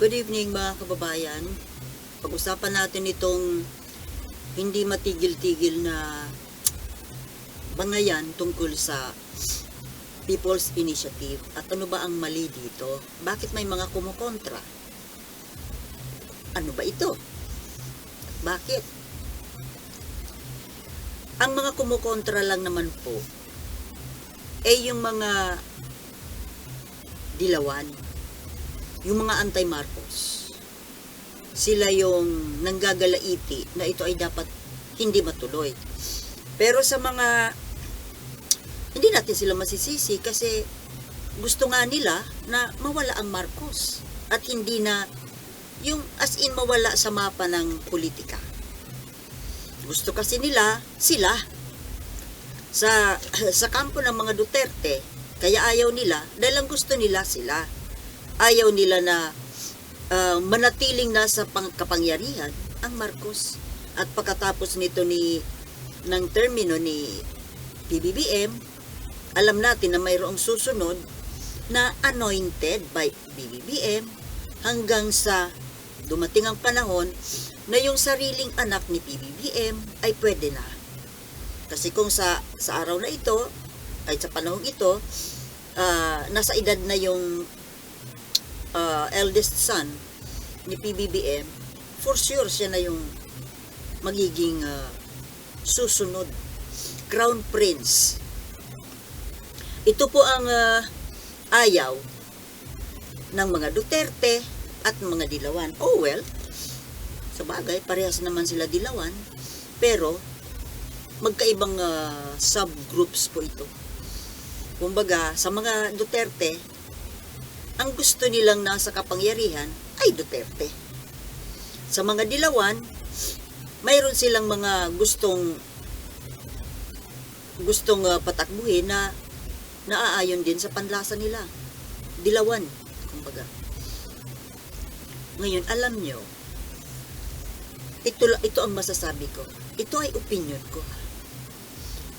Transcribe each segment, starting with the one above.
Good evening mga kababayan. Pag-usapan natin itong hindi matigil-tigil na bangayan tungkol sa People's Initiative at ano ba ang mali dito? Bakit may mga kumukontra? Ano ba ito? Bakit? Ang mga kumukontra lang naman po ay yung mga dilawan yung mga anti-Marcos, sila yung nanggagalaiti na ito ay dapat hindi matuloy. Pero sa mga, hindi natin sila masisisi kasi gusto nga nila na mawala ang Marcos at hindi na yung as in mawala sa mapa ng politika. Gusto kasi nila sila sa sa kampo ng mga Duterte kaya ayaw nila dahil ang gusto nila sila ayaw nila na uh, manatiling nasa pang kapangyarihan ang Marcos. At pagkatapos nito ni ng termino ni PBBM, alam natin na mayroong susunod na anointed by BBBM hanggang sa dumating ang panahon na yung sariling anak ni PBBM ay pwede na. Kasi kung sa sa araw na ito, ay sa panahong ito, uh, nasa edad na yung uh, eldest son ni PBBM, for sure siya na yung magiging uh, susunod crown prince. Ito po ang uh, ayaw ng mga Duterte at mga Dilawan. Oh well, sa bagay, parehas naman sila Dilawan, pero magkaibang uh, subgroups po ito. Kumbaga, sa mga Duterte, ang gusto nilang nasa kapangyarihan ay Duterte. Sa mga dilawan, mayroon silang mga gustong gustong uh, patakbuhin na naaayon din sa panlasa nila. Dilawan, kumbaga. Ngayon, alam nyo, ito, ito ang masasabi ko. Ito ay opinion ko.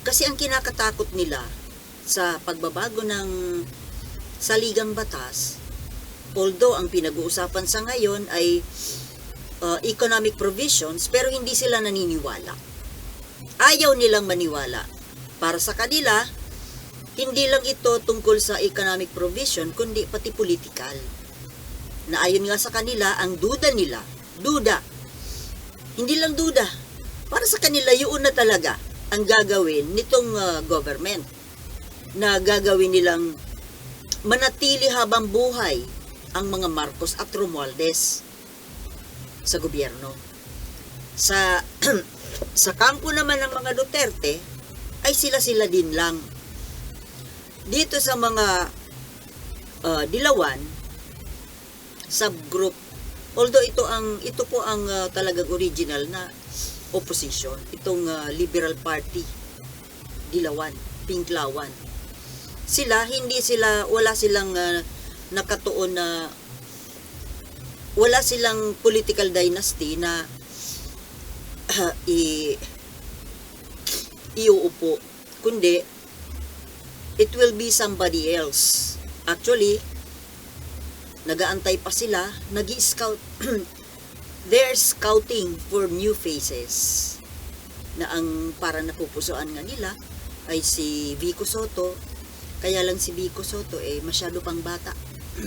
Kasi ang kinakatakot nila sa pagbabago ng saligang batas, although ang pinag-uusapan sa ngayon ay uh, economic provisions, pero hindi sila naniniwala. Ayaw nilang maniwala. Para sa kanila, hindi lang ito tungkol sa economic provision, kundi pati political. Na ayon nga sa kanila, ang duda nila, duda, hindi lang duda, para sa kanila, yun na talaga ang gagawin nitong uh, government na gagawin nilang manatili habang buhay ang mga Marcos at Romualdez sa gobyerno. Sa sa kampo naman ng mga Duterte ay sila-sila din lang. Dito sa mga uh, dilawan subgroup although ito ang ito po ang uh, talagang original na opposition itong uh, Liberal Party Dilawan Pinklawan sila hindi sila wala silang uh, nakatuon na wala silang political dynasty na uh, i iuupo. Kundi it will be somebody else. Actually nagaantay pa sila nagi-scout. They're scouting for new faces. Na ang para napupusuan nga nila ay si Vico Soto kaya lang si Vico Soto eh masyado pang bata.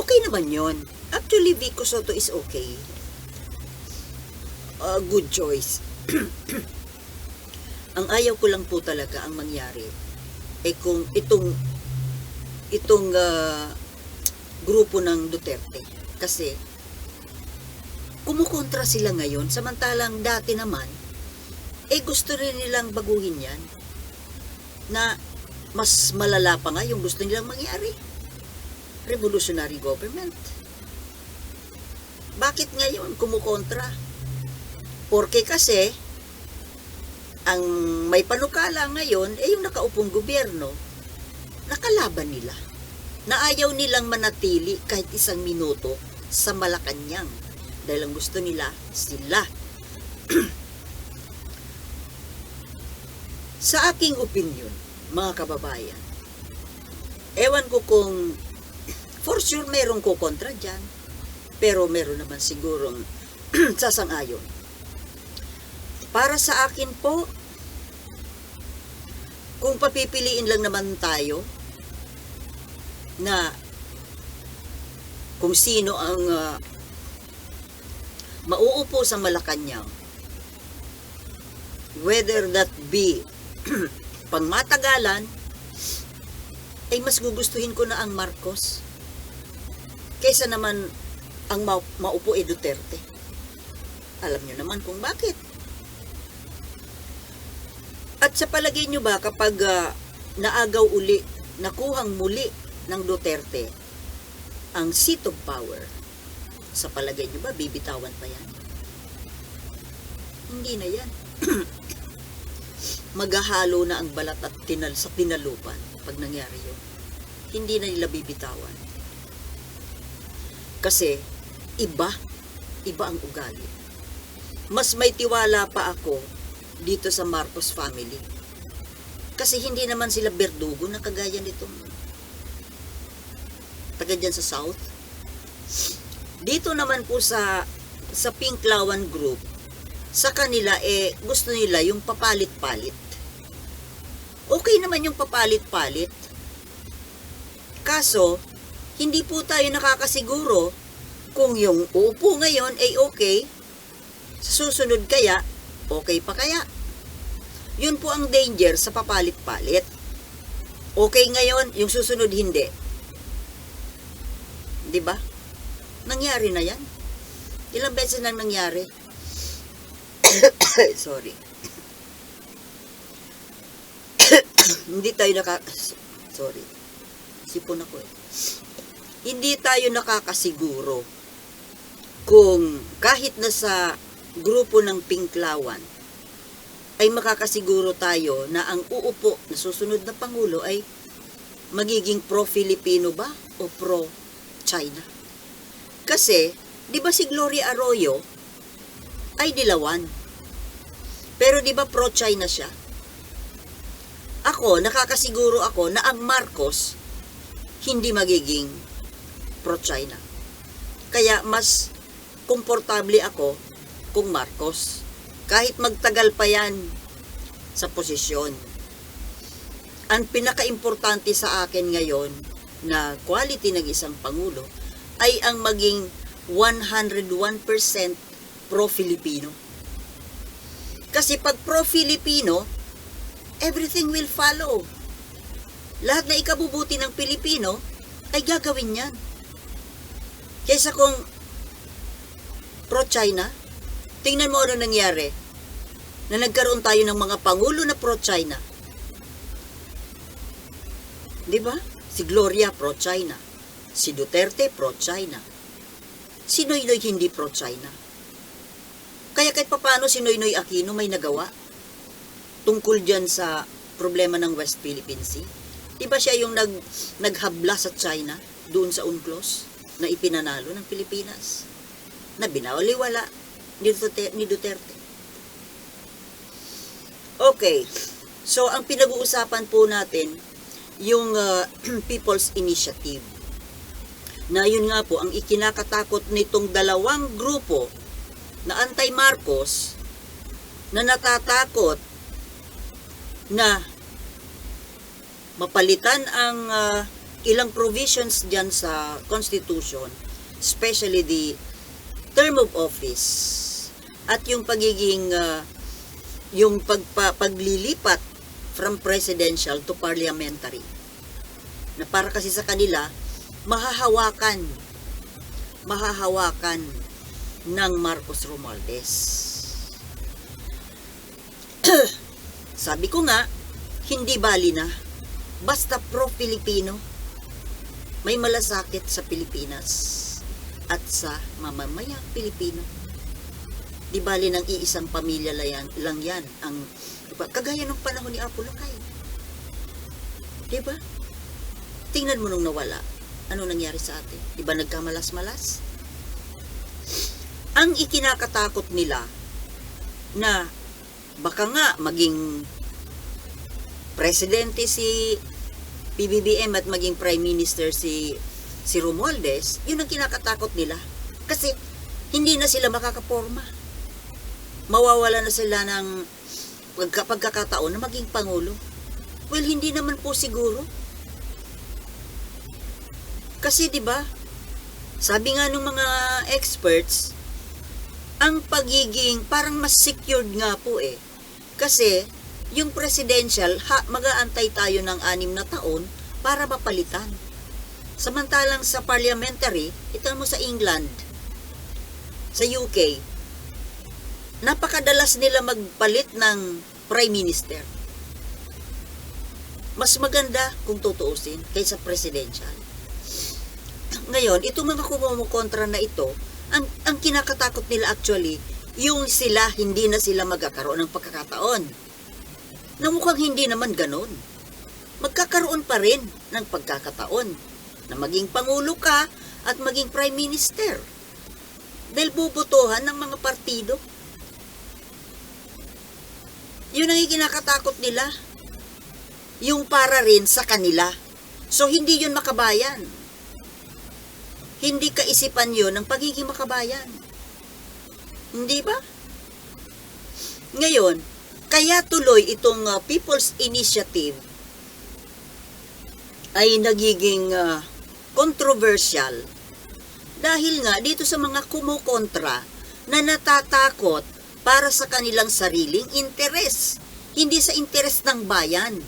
okay naman yon. Actually, Vico Soto is okay. Uh, good choice. ang ayaw ko lang po talaga ang mangyari eh kung itong itong uh, grupo ng Duterte kasi kumukontra sila ngayon samantalang dati naman eh gusto rin nilang baguhin yan na mas malala pa nga yung gusto nilang mangyari. Revolutionary government. Bakit ngayon kumukontra? Porque kasi, ang may panukala ngayon, eh yung nakaupong gobyerno, nakalaban nila. Na ayaw nilang manatili kahit isang minuto sa Malacanang. Dahil ang gusto nila, sila. Sa aking opinion, mga kababayan, ewan ko kung For sure, merong kukontra dyan. Pero meron naman sigurong sasang-ayon. Para sa akin po, kung papipiliin lang naman tayo na kung sino ang ah, mauupo sa Malacanang, whether that be pangmatagalan, ay mas gugustuhin ko na ang Marcos kaysa naman ang ma- maupo ay Duterte. Alam nyo naman kung bakit. At sa palagay nyo ba kapag ah, naagaw uli, nakuhang muli ng Duterte ang seat of power, sa palagay nyo ba bibitawan pa yan? Hindi na yan. Maghahalo na ang balat at tinal sa tinalupan pag nangyari yun. Hindi na nila bibitawan. Kasi iba, iba ang ugali. Mas may tiwala pa ako dito sa Marcos family. Kasi hindi naman sila berdugo na kagaya nitong taga dyan sa South. Dito naman po sa sa Pinklawan Group, sa kanila eh gusto nila yung papalit-palit. Okay naman yung papalit-palit. Kaso, hindi po tayo nakakasiguro kung yung uupo ngayon ay okay, sa susunod kaya, okay pa kaya. Yun po ang danger sa papalit-palit. Okay ngayon, yung susunod hindi. 'Di ba? Nangyari na 'yan. Ilang beses nang nangyari. Sorry. Hindi tayo naka Sorry. Sipon ako eh. Hindi tayo nakakasiguro kung kahit na sa grupo ng Pinklawan ay makakasiguro tayo na ang uupo na susunod na Pangulo ay magiging pro-Filipino ba o pro-China? Kasi, di ba si Gloria Arroyo ay dilawan? Pero di ba pro-China siya? Ako, nakakasiguro ako na ang Marcos hindi magiging pro-China. Kaya mas komportable ako kung Marcos. Kahit magtagal pa yan sa posisyon. Ang pinaka-importante sa akin ngayon na quality ng isang Pangulo ay ang maging 101% pro-Filipino. Kasi pag pro-Filipino, everything will follow. Lahat na ikabubuti ng Pilipino ay gagawin yan. Kaysa kung pro-China, tingnan mo ano nangyari na nagkaroon tayo ng mga pangulo na pro-China. Di ba? Si Gloria pro-China. Si Duterte pro-China. Si Noynoy hindi pro-China. Kaya kahit papano si Noynoy Aquino may nagawa tungkol dyan sa problema ng West Philippine Sea. Di ba siya yung nag, naghabla sa China doon sa UNCLOS na ipinanalo ng Pilipinas? Na binawaliwala ni Duterte. Ni Duterte. Okay. So, ang pinag-uusapan po natin, yung uh, People's Initiative. Na yun nga po, ang ikinakatakot nitong dalawang grupo na anti-Marcos na natatakot na mapalitan ang uh, ilang provisions dyan sa Constitution, especially the term of office. At yung pagiging uh, yung pagpa, paglilipat from presidential to parliamentary na para kasi sa kanila mahahawakan mahahawakan ng Marcos Romualdez sabi ko nga hindi bali na basta pro-Filipino may malasakit sa Pilipinas at sa mamamayang Pilipino. Di bali ng iisang pamilya lang yan, lang yan ang kagaya ng panahon ni Apo Lakay. Di ba? Tingnan mo nung nawala. Ano nangyari sa atin? Di ba nagkamalas-malas? Ang ikinakatakot nila na baka nga maging presidente si PBBM at maging prime minister si si Romualdez, yun ang kinakatakot nila. Kasi hindi na sila makakaporma. Mawawala na sila ng pagka- pagkakataon na maging pangulo. Well, hindi naman po siguro. Kasi 'di ba? Sabi nga ng mga experts, ang pagiging parang mas secured nga po eh. Kasi yung presidential, ha, mag-aantay tayo ng anim na taon para mapalitan. Samantalang sa parliamentary, ito mo sa England, sa UK, napakadalas nila magpalit ng prime minister. Mas maganda kung tutuusin kaysa presidential. Ngayon, itong mga kumukontra na ito, ang, ang kinakatakot nila actually, yung sila, hindi na sila magkakaroon ng pagkakataon. Na mukhang hindi naman ganon. Magkakaroon pa rin ng pagkakataon na maging pangulo ka at maging prime minister. Dahil bubutuhan ng mga partido. Yun ang ikinakatakot nila. Yung para rin sa kanila. So, hindi yun makabayan. Hindi kaisipan yun ng pagiging makabayan. Hindi ba? Ngayon, kaya tuloy itong uh, People's Initiative ay nagiging uh, controversial dahil nga dito sa mga kumukontra na natatakot para sa kanilang sariling interes, hindi sa interes ng bayan.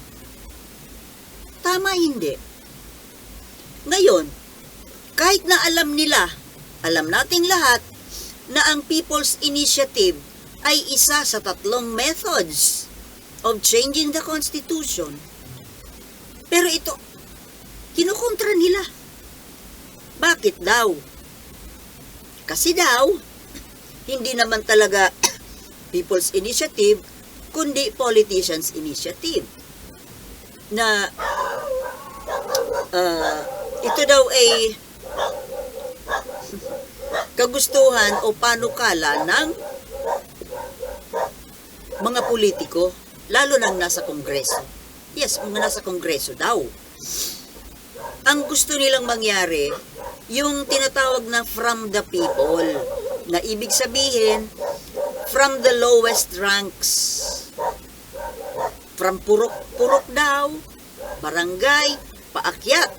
Tama hindi. Ngayon, kahit na alam nila, alam nating lahat, na ang People's Initiative ay isa sa tatlong methods of changing the Constitution. Pero ito, kinukontra nila. Bakit daw? Kasi daw, hindi naman talaga People's Initiative, kundi Politicians Initiative. Na uh, ito daw ay kagustuhan o panukala ng mga politiko, lalo nang nasa kongreso. Yes, mga nasa kongreso daw. Ang gusto nilang mangyari, yung tinatawag na from the people, na ibig sabihin, from the lowest ranks. From purok-purok daw, barangay, paakyat.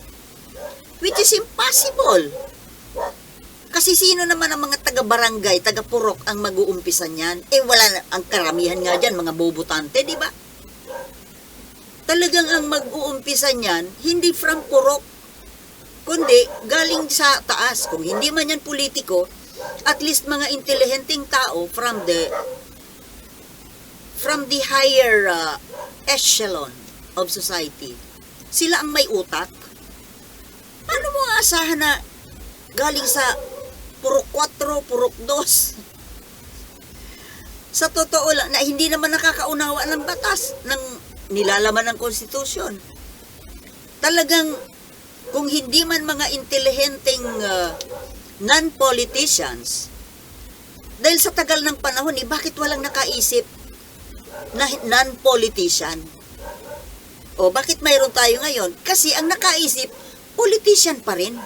Which is impossible. Kasi sino naman ang mga taga-barangay, taga-purok ang mag-uumpisan niyan? Eh wala na, ang karamihan nga dyan, mga bobotante, di ba? Talagang ang mag-uumpisa niyan, hindi from purok, kundi galing sa taas. Kung hindi man yan politiko, at least mga intelihenteng tao from the from the higher uh, echelon of society. Sila ang may utak. Paano mo aasahan na galing sa purok 4, purok 2? Sa totoo lang, na hindi naman nakakaunawa ng batas, ng nilalaman ng konstitusyon. Talagang, kung hindi man mga intelihenteng uh, non-politicians, dahil sa tagal ng panahon, eh, bakit walang nakaisip na non-politician? O bakit mayroon tayo ngayon? Kasi ang nakaisip, politician pa rin.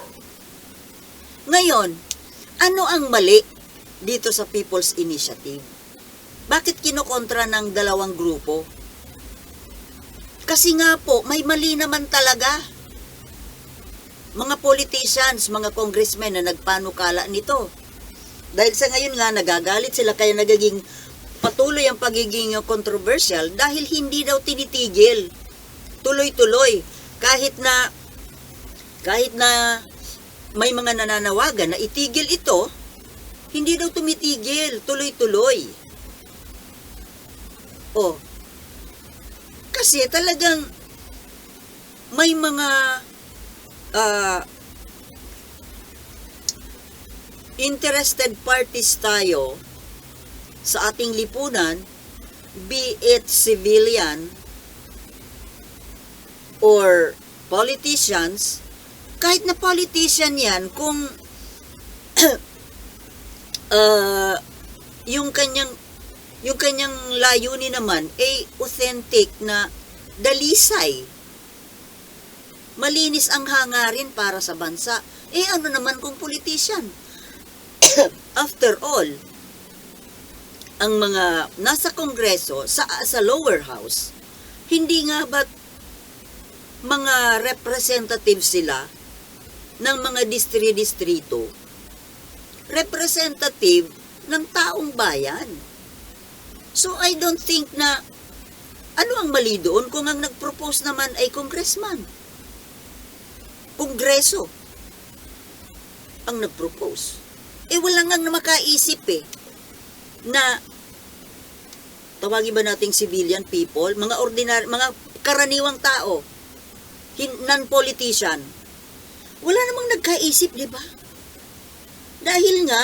Ngayon, ano ang mali dito sa People's Initiative? Bakit kinokontra ng dalawang grupo? Kasi nga po, may mali naman talaga. Mga politicians, mga congressmen na nagpanukala nito. Dahil sa ngayon nga, nagagalit sila kaya nagiging patuloy ang pagiging controversial dahil hindi daw tinitigil. Tuloy-tuloy. Kahit na kahit na may mga nananawagan na itigil ito, hindi daw tumitigil, tuloy-tuloy. Oh. Kasi talagang may mga uh, interested parties tayo sa ating lipunan, be it civilian or politicians, kahit na politician yan, kung uh, yung kanyang yung kanyang layunin naman ay authentic na dalisay. malinis ang hangarin para sa bansa. Eh ano naman kung politician? After all, ang mga nasa kongreso sa sa lower house, hindi nga ba't mga representative sila ng mga distri-distrito, representative ng taong bayan. So I don't think na ano ang mali doon kung ang nag-propose naman ay congressman. Kongreso ang nag-propose. Eh wala nga makaisip eh na tawagin ba nating civilian people, mga ordinary, mga karaniwang tao, non-politician, wala namang nagkaisip, di ba? Dahil nga,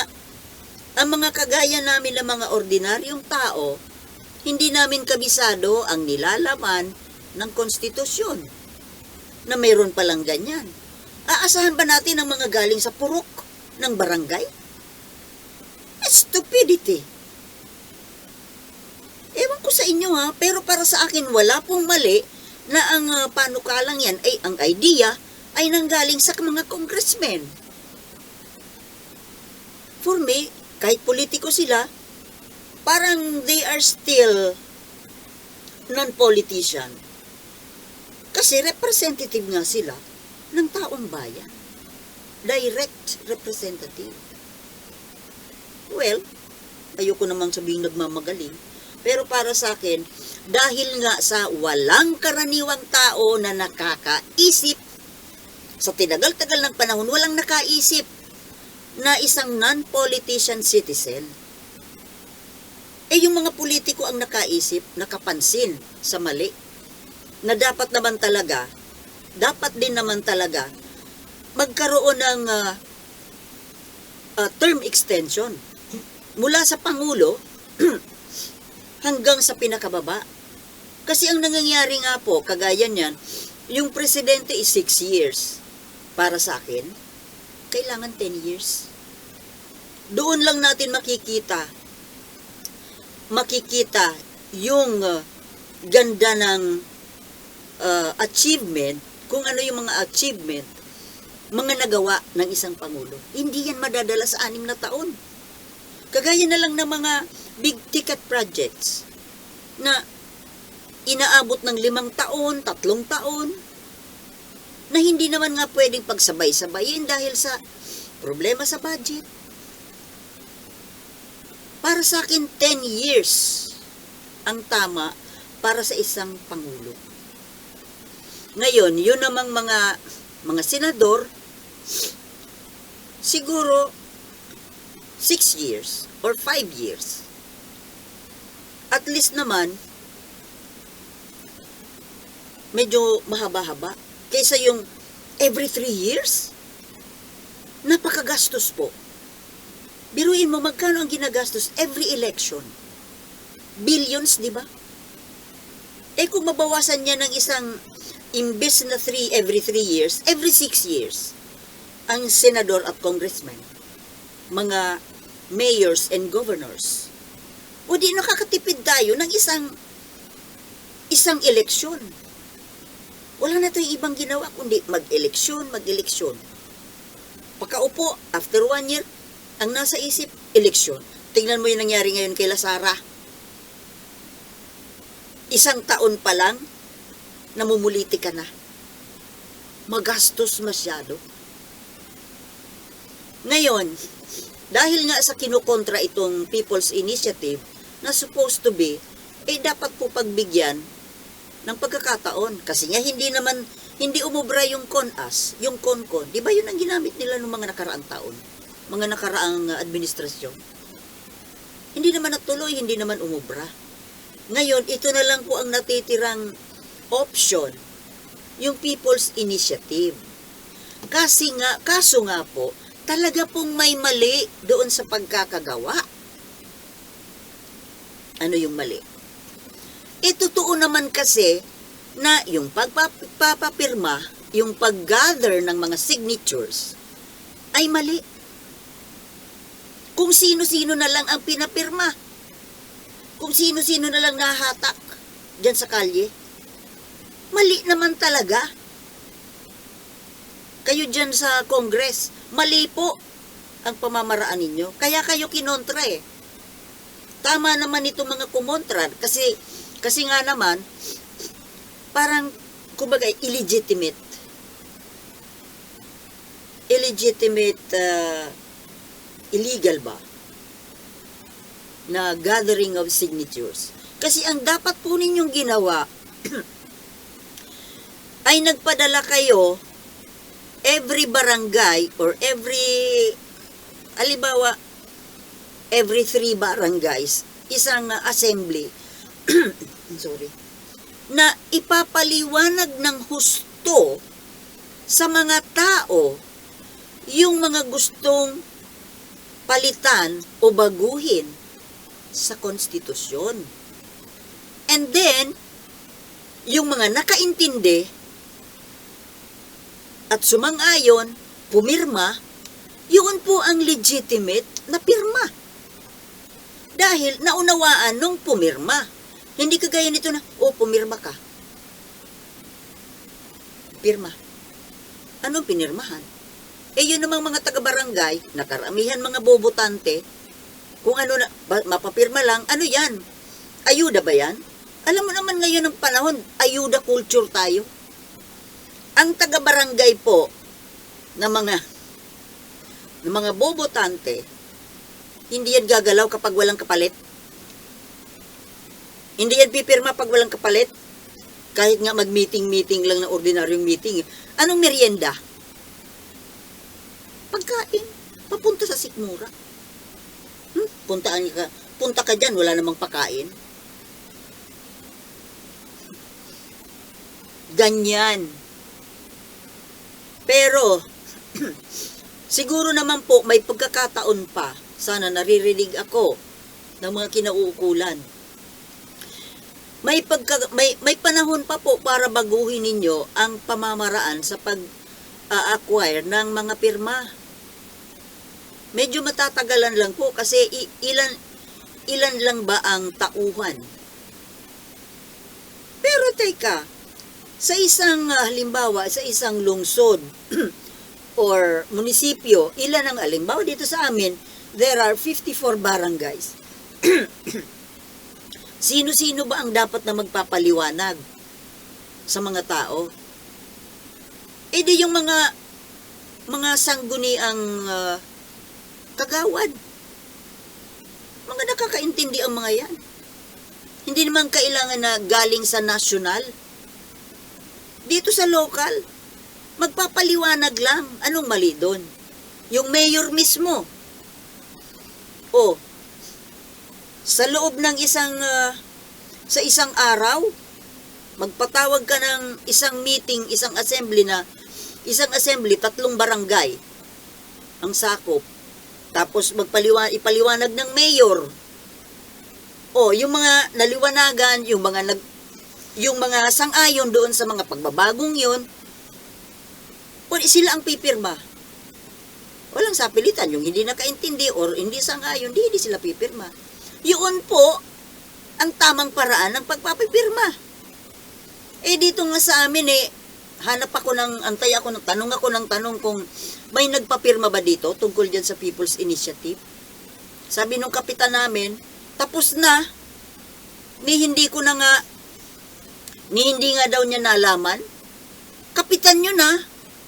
ang mga kagaya namin na mga ordinaryong tao, hindi namin kabisado ang nilalaman ng konstitusyon na mayroon palang ganyan. Aasahan ba natin ang mga galing sa purok ng barangay? It's stupidity. Ewan ko sa inyo ha, pero para sa akin wala pong mali na ang uh, panukalang yan ay ang idea ay nanggaling sa mga congressmen. For me, kahit politiko sila, parang they are still non-politician. Kasi representative nga sila ng taong bayan. Direct representative. Well, ayoko namang sabihin nagmamagaling, pero para sa akin, dahil nga sa walang karaniwang tao na nakakaisip, sa tinagal-tagal ng panahon, walang nakaisip na isang non-politician citizen, eh yung mga politiko ang nakaisip, nakapansin sa mali, na dapat naman talaga, dapat din naman talaga, magkaroon ng ah, ah, term extension mula sa Pangulo hanggang sa pinakababa. Kasi ang nangyayari nga po, kagaya niyan, yung presidente is 6 years. Para sa akin, kailangan 10 years. Doon lang natin makikita, makikita yung uh, ganda ng uh, achievement, kung ano yung mga achievement, mga nagawa ng isang Pangulo. Hindi yan madadala sa anim na taon. Kagaya na lang ng mga big ticket projects na inaabot ng limang taon, tatlong taon, na hindi naman nga pwedeng pagsabay-sabayin dahil sa problema sa budget. Para sa akin, 10 years ang tama para sa isang pangulo. Ngayon, yun namang mga mga senador, siguro 6 years or 5 years. At least naman, medyo mahaba-haba. Kaysa yung every 3 years, napakagastos po. Biruin mo, magkano ang ginagastos every election? Billions, di ba? Eh kung mabawasan niya ng isang imbes na 3 every 3 years, every 6 years, ang senador at congressman, mga mayors and governors, o di nakakatipid tayo ng isang isang eleksyon. Wala na tayong ibang ginawa kundi mag-eleksyon, mag-eleksyon. Pagkaupo, after one year, ang nasa isip, eleksyon. Tingnan mo yung nangyari ngayon kay Lasara. Isang taon pa lang, namumuliti ka na. Magastos masyado. Ngayon, dahil nga sa kinukontra itong People's Initiative na supposed to be, eh dapat po pagbigyan ng pagkakataon. Kasi nga hindi naman, hindi umubra yung CONAS, yung CONCON. Di ba yun ang ginamit nila ng mga nakaraang taon? Mga nakaraang uh, administrasyon. Hindi naman natuloy, hindi naman umubra. Ngayon, ito na lang po ang natitirang option, yung People's Initiative. Kasi nga, kaso nga po, talaga pong may mali doon sa pagkakagawa. Ano yung mali? E totoo naman kasi na yung pagpapapirma, yung pag-gather ng mga signatures, ay mali. Kung sino-sino na lang ang pinapirma. Kung sino-sino na lang nahatak dyan sa kalye. Mali naman talaga. Kayo dyan sa Congress, mali po ang pamamaraan ninyo. Kaya kayo kinontra eh. Tama naman ito mga kumontra kasi kasi nga naman parang kumbaga illegitimate. Illegitimate uh, illegal ba? Na gathering of signatures. Kasi ang dapat po ninyong ginawa ay nagpadala kayo every barangay or every alibawa every three barangays isang assembly sorry na ipapaliwanag ng husto sa mga tao yung mga gustong palitan o baguhin sa konstitusyon. And then, yung mga nakaintindi at sumang-ayon, pumirma, yun po ang legitimate na pirma. Dahil naunawaan nung pumirma. Hindi kagaya nito na, oh, pumirma ka. Pirma. Anong pinirmahan? Eh, yun namang mga taga-barangay, nakaramihan mga bobotante, kung ano na, mapapirma lang, ano yan? Ayuda ba yan? Alam mo naman ngayon ng panahon, ayuda culture tayo. Ang taga-barangay po na mga ng mga bobotante, hindi yan gagalaw kapag walang kapalit. Hindi yan pipirma pag walang kapalit. Kahit nga mag-meeting-meeting lang na ordinaryong meeting. Anong merienda? Pagkain. Papunta sa sikmura. Hmm? Puntaan ka, punta ka dyan, wala namang pakain. Ganyan. Pero, siguro naman po may pagkakataon pa, sana naririnig ako ng mga kinauukulan. May pagka, may may panahon pa po para baguhin ninyo ang pamamaraan sa pag acquire ng mga pirma. Medyo matatagalan lang po kasi ilan ilan lang ba ang tauhan. Pero teka, sa isang ah, halimbawa, sa isang lungsod or munisipyo, ilan ang halimbawa dito sa amin, there are 54 barangays. Sino-sino ba ang dapat na magpapaliwanag sa mga tao? Eh di yung mga mga sangguniang uh, kagawad. Mga nakakaintindi ang mga yan. Hindi naman kailangan na galing sa national. Dito sa local, magpapaliwanag lang. Anong mali doon? Yung mayor mismo. O, sa loob ng isang, ah, sa isang araw, magpatawag ka ng isang meeting, isang assembly na, isang assembly, tatlong barangay ang sakop. Tapos magpaliwa, ipaliwanag ng mayor. O, yung mga naliwanagan, yung mga nag, yung mga sang-ayon doon sa mga pagbabagong yun, o, sila ang pipirma. Walang sapilitan, yung hindi nakaintindi or hindi sang-ayon, di, hindi sila pipirma. Yun po ang tamang paraan ng pagpapipirma. Eh dito nga sa amin eh, hanap ako ng, antay ako ng, tanong ako ng tanong kung may nagpapirma ba dito tungkol dyan sa People's Initiative. Sabi nung kapitan namin, tapos na, ni hindi ko na nga, ni hindi nga daw niya nalaman. Kapitan nyo na,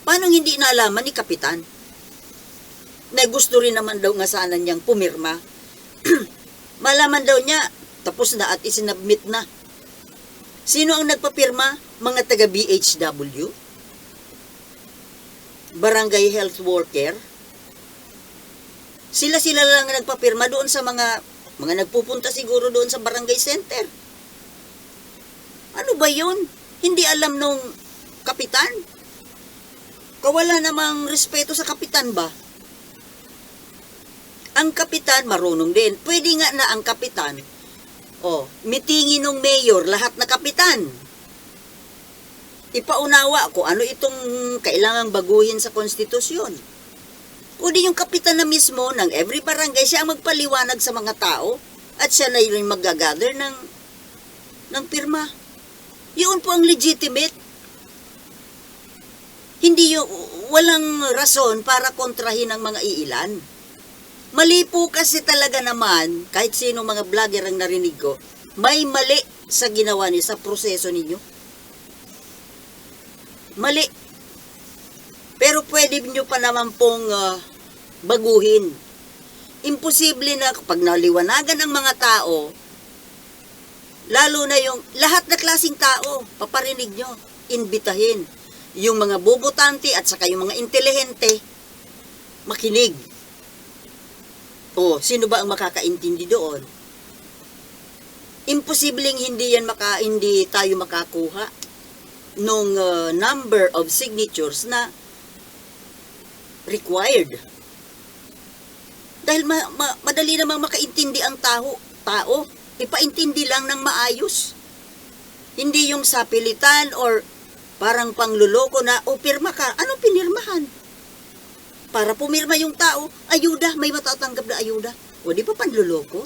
paano hindi nalaman ni kapitan? Na gusto rin naman daw nga sana niyang pumirma. Malaman daw niya, tapos na at isinabmit na. Sino ang nagpapirma? Mga taga BHW? Barangay Health Worker? Sila-sila lang ang nagpapirma doon sa mga mga nagpupunta siguro doon sa barangay center. Ano ba yun? Hindi alam nung kapitan? Kawala namang respeto sa kapitan ba? Ang kapitan marunong din. Pwede nga na ang kapitan. Oh, mitingin ng mayor lahat na kapitan. Ipaunawa ko ano itong kailangang baguhin sa konstitusyon. Kundi yung kapitan na mismo ng every barangay siya ang magpaliwanag sa mga tao at siya na yung magagather ng ng pirma. Yun po ang legitimate. Hindi yung, walang rason para kontrahin ang mga iilan. Mali po kasi talaga naman, kahit sino mga vlogger ang narinig ko, may mali sa ginawa niyo, sa proseso ninyo. Mali. Pero pwede nyo pa naman pong ah, baguhin. Imposible na kapag naliwanagan ng mga tao, lalo na yung lahat na klasing tao, paparinig nyo, imbitahin. Yung mga bubutante at saka yung mga intelihente, makinig. O, sino ba ang makakaintindi doon? Imposibleng hindi yan maka, hindi tayo makakuha nung uh, number of signatures na required. Dahil ma- ma- madali namang makaintindi ang tao, tao. Ipaintindi lang ng maayos. Hindi yung sapilitan or parang pangluloko na, o pirma ka, anong pinirmahan? Para pumirma yung tao, ayuda, may matatanggap na ayuda. O di pa panluloko?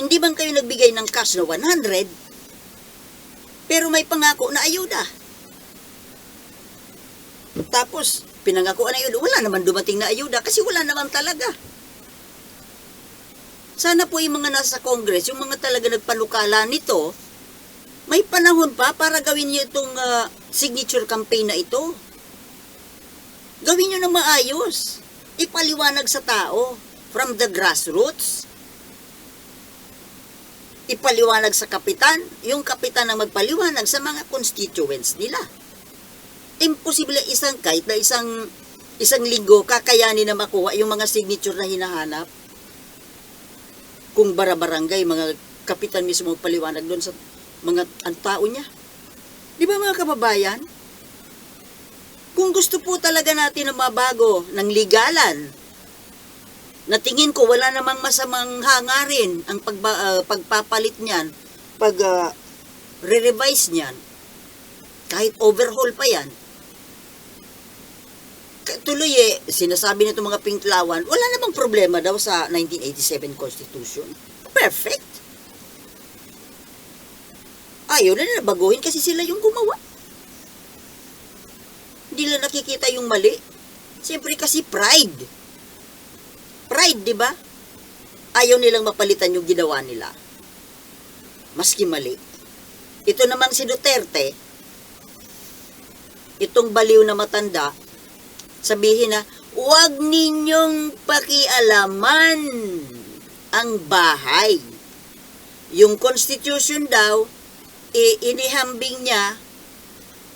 Hindi bang kayo nagbigay ng cash na 100? Pero may pangako na ayuda. Tapos, pinangakuan na ayuda, wala naman dumating na ayuda kasi wala naman talaga. Sana po yung mga nasa Congress, yung mga talaga nagpanukala nito, may panahon pa para gawin niyo itong ah, signature campaign na ito. Gawin niyo na maayos. Ipaliwanag sa tao from the grassroots. Ipaliwanag sa kapitan, yung kapitan ang magpaliwanag sa mga constituents nila. Imposible isang kahit na isang isang linggo kakayanin na makuha yung mga signature na hinahanap. Kung bara-barangay, mga kapitan mismo paliwanag doon sa mga ang tao niya. Di ba mga kababayan? Kung gusto po talaga natin na mabago ng ligalan, na tingin ko wala namang masamang hangarin ang pagba, ah, pagpapalit niyan, pag ah, re-revise niyan, kahit overhaul pa yan, tuloy eh, sinasabi nito mga pinklawan, wala namang problema daw sa 1987 Constitution. Perfect. Ayaw na nila baguhin kasi sila yung gumawa. Hindi nila nakikita yung mali. Siyempre kasi pride. Pride, di ba? Ayaw nilang mapalitan yung ginawa nila. Maski mali. Ito namang si Duterte, itong baliw na matanda, sabihin na, huwag ninyong pakialaman ang bahay. Yung constitution daw, eh, inihambing niya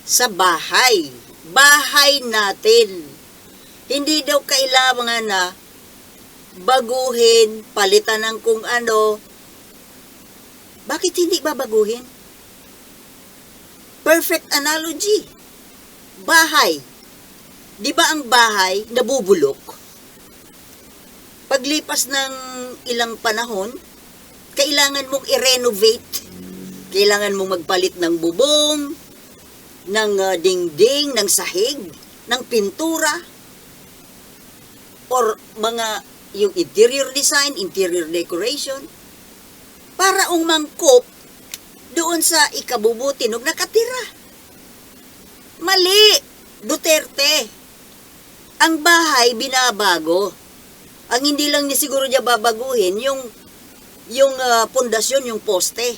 sa bahay. Bahay natin. Hindi daw kailangan na baguhin, palitan ng kung ano. Bakit hindi babaguhin? Perfect analogy. Bahay. Di ba ang bahay nabubulok? Paglipas ng ilang panahon, kailangan mong i-renovate. Kailangan mong magpalit ng bubong, ng uh, dingding, ng sahig, ng pintura, or mga yung interior design, interior decoration, para umangkop doon sa ikabubuti nung nakatira. Mali! Duterte! Ang bahay binabago. Ang hindi lang ni siguro niya babaguhin, yung yung ah, pundasyon, yung poste.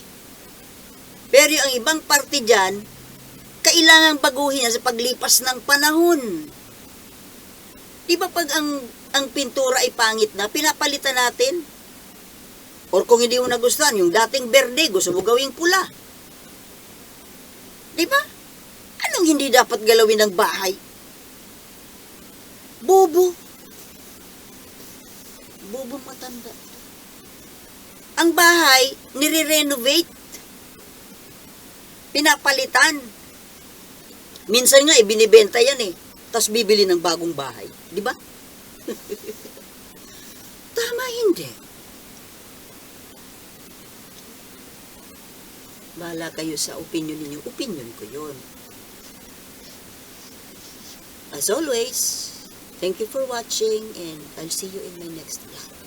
Pero yung ibang parte dyan, kailangan baguhin sa paglipas ng panahon. Di ba pag ang, ang pintura ay pangit na, pinapalitan natin? Or kung hindi mo nagustuhan, yung dating berde, gusto mo gawing pula. Di ba? Anong hindi dapat galawin ng bahay? Bobo. Bobo matanda. Ang bahay, nire-renovate. Pinapalitan. Minsan nga, ibinibenta yan eh. Tapos bibili ng bagong bahay. Di ba? Tama hindi. Bahala kayo sa opinion ninyo. Opinion ko yun. As always, thank you for watching and I'll see you in my next vlog.